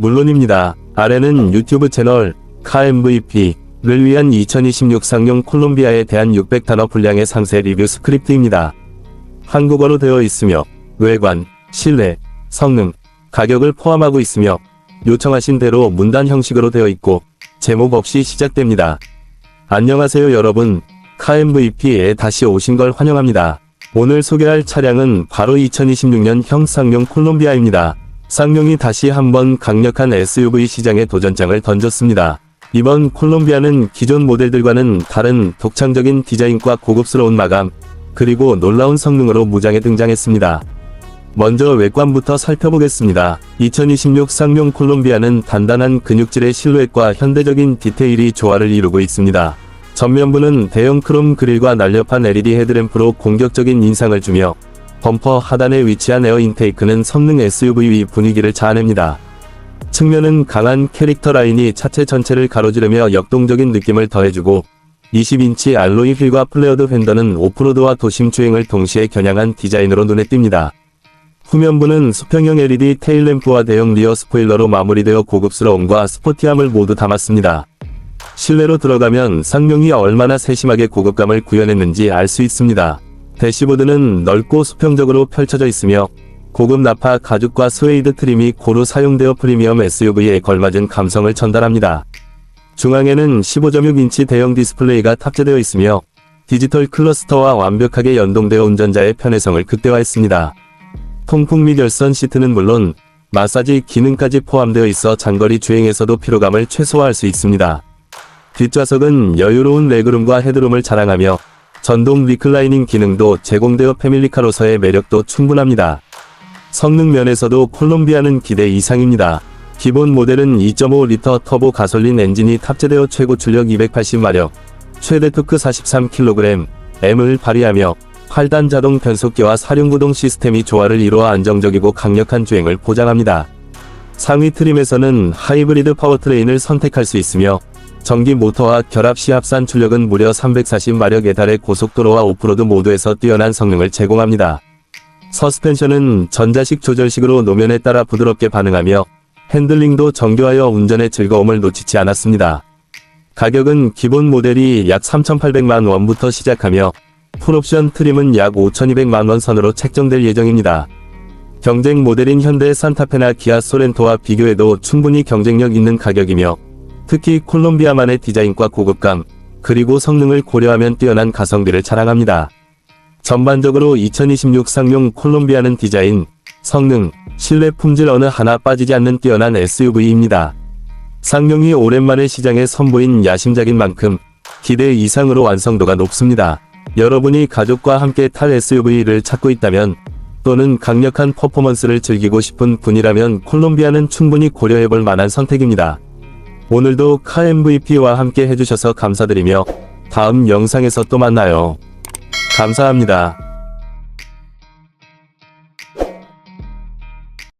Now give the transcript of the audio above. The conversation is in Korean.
물론입니다. 아래는 유튜브 채널 카 MVP를 위한 2026 상용 콜롬비아에 대한 600단어 분량의 상세 리뷰 스크립트입니다. 한국어로 되어 있으며 외관, 실내, 성능, 가격을 포함하고 있으며 요청하신 대로 문단 형식으로 되어 있고 제목 없이 시작됩니다. 안녕하세요 여러분. 카 MVP에 다시 오신 걸 환영합니다. 오늘 소개할 차량은 바로 2026년 형 쌍용 콜롬비아입니다. 쌍용이 다시 한번 강력한 SUV 시장에 도전장을 던졌습니다. 이번 콜롬비아는 기존 모델들과는 다른 독창적인 디자인과 고급스러운 마감, 그리고 놀라운 성능으로 무장에 등장했습니다. 먼저 외관부터 살펴보겠습니다. 2026 쌍용 콜롬비아는 단단한 근육질의 실루엣과 현대적인 디테일이 조화를 이루고 있습니다. 전면부는 대형 크롬 그릴과 날렵한 LED 헤드램프로 공격적인 인상을 주며 범퍼 하단에 위치한 에어 인테이크는 성능 SUV 분위기를 자아냅니다. 측면은 강한 캐릭터 라인이 차체 전체를 가로지르며 역동적인 느낌을 더해주고 20인치 알로이 휠과 플레어드 휀더는 오프로드와 도심 주행을 동시에 겨냥한 디자인으로 눈에 띕니다. 후면부는 수평형 LED 테일램프와 대형 리어 스포일러로 마무리되어 고급스러움과 스포티함을 모두 담았습니다. 실내로 들어가면 쌍용이 얼마나 세심하게 고급감을 구현했는지 알 수 있습니다. 대시보드는 넓고 수평적으로 펼쳐져 있으며 고급 나파 가죽과 스웨이드 트림이 고루 사용되어 프리미엄 SUV에 걸맞은 감성을 전달합니다. 중앙에는 15.6인치 대형 디스플레이가 탑재되어 있으며 디지털 클러스터와 완벽하게 연동되어 운전자의 편의성을 극대화했습니다. 통풍 및 열선 시트는 물론 마사지 기능까지 포함되어 있어 장거리 주행에서도 피로감을 최소화할 수 있습니다. 뒷좌석은 여유로운 레그룸과 헤드룸을 자랑하며 전동 리클라이닝 기능도 제공되어 패밀리카로서의 매력도 충분합니다. 성능 면에서도 콜롬비아는 기대 이상입니다. 기본 모델은 2.5리터 터보 가솔린 엔진이 탑재되어 최고 출력 280마력, 최대 토크 43kg, M을 발휘하며 8단 자동 변속기와 사륜구동 시스템이 조화를 이루어 안정적이고 강력한 주행을 보장합니다. 상위 트림에서는 하이브리드 파워트레인을 선택할 수 있으며 전기 모터와 결합 시 합산 출력은 무려 340마력에 달해 고속도로와 오프로드 모두에서 뛰어난 성능을 제공합니다. 서스펜션은 전자식 조절식으로 노면에 따라 부드럽게 반응하며 핸들링도 정교하여 운전의 즐거움을 놓치지 않았습니다. 가격은 기본 모델이 약 3,800만 원부터 시작하며 풀옵션 트림은 약 5,200만 원 선으로 책정될 예정입니다. 경쟁 모델인 현대 산타페나 기아 소렌토와 비교해도 충분히 경쟁력 있는 가격이며 특히 콜롬비아만의 디자인과 고급감, 그리고 성능을 고려하면 뛰어난 가성비를 자랑합니다. 전반적으로 2026 쌍용 콜롬비아는 디자인, 성능, 실내 품질 어느 하나 빠지지 않는 뛰어난 SUV입니다. 쌍용이 오랜만에 시장에 선보인 야심작인 만큼 기대 이상으로 완성도가 높습니다. 여러분이 가족과 함께 탈 SUV를 찾고 있다면 또는 강력한 퍼포먼스를 즐기고 싶은 분이라면 콜롬비아는 충분히 고려해볼 만한 선택입니다. 오늘도 카 MVP와 함께 해주셔서 감사드리며 다음 영상에서 또 만나요. 감사합니다.